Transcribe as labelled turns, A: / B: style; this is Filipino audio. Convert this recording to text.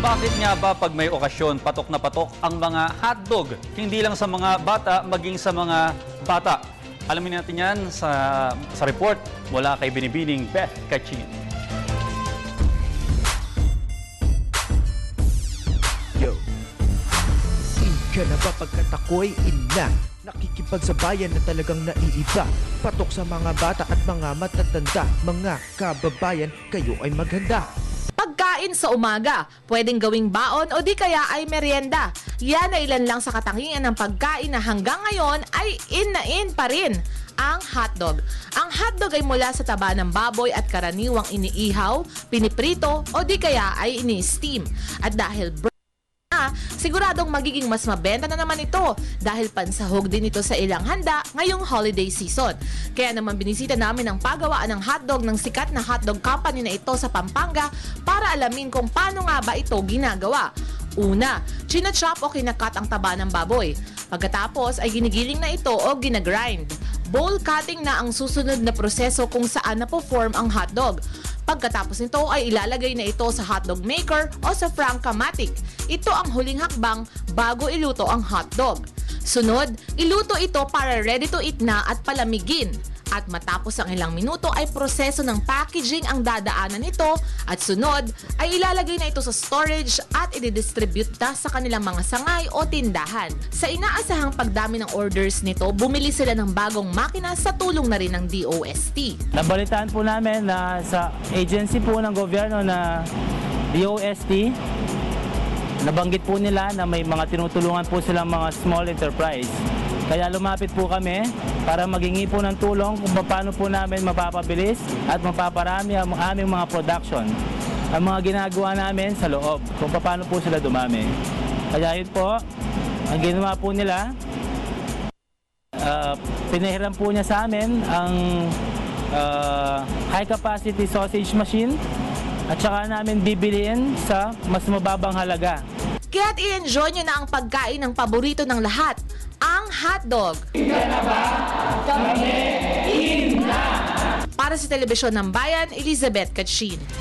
A: Bakit nga ba pag may okasyon, patok na patok ang mga hotdog? Hindi lang sa mga bata, maging sa mga bata. Alamin natin yan sa, sa report mula kay Binibining Beth Kachin.
B: Yo Ika na ba pagkat ako'y ina Nakikipagsabayan na talagang naiiba Patok sa mga bata at mga matatanda Mga kababayan, kayo ay maghanda
C: Pagkain sa umaga, pwedeng gawing baon o di kaya ay merienda. Yan ay ilan lang sa katangian ng pagkain na hanggang ngayon ay in na in pa rin ang hotdog. Ang hotdog ay mula sa taba ng baboy at karaniwang iniihaw, piniprito o di kaya ay ini-steam. At dahil siguradong magiging mas mabenta na naman ito dahil pansahog din ito sa ilang handa ngayong holiday season. Kaya naman binisita namin ang paggawaan ng hotdog ng sikat na hotdog company na ito sa Pampanga para alamin kung paano nga ba ito ginagawa. Una, chinachop o kinakat ang taba ng baboy. Pagkatapos ay ginigiling na ito o ginagrind. Bowl cutting na ang susunod na proseso kung saan napo-form ang hotdog. Pagkatapos nito ay ilalagay na ito sa hotdog maker o sa Frankamatic. Ito ang huling hakbang bago iluto ang hotdog. Sunod, iluto ito para ready to eat na at palamigin. At matapos ang ilang minuto ay proseso ng packaging ang dadaanan nito at sunod ay ilalagay na ito sa storage at i-distribute na sa kanilang mga sangay o tindahan. Sa inaasahang pagdami ng orders nito, bumili sila ng bagong makina sa tulong na rin ng DOST.
D: Nabalitaan po namin na sa agency po ng gobyerno na DOST, nabanggit po nila na may mga tinutulungan po silang mga small enterprise. Kaya lumapit po kami para magingi po ng tulong kung paano po namin mapapabilis at mapaparami ang aming mga production. Ang mga ginagawa namin sa loob, kung paano po sila dumami. Kaya yun po, ang ginawa po nila, uh, pinahiram po niya sa amin ang uh, high capacity sausage machine at saka namin bibiliin sa mas mababang halaga.
C: Kaya't i-enjoy nyo na ang pagkain ng paborito ng lahat, ang hotdog. Para sa Telebisyon ng Bayan, Elizabeth Kachin.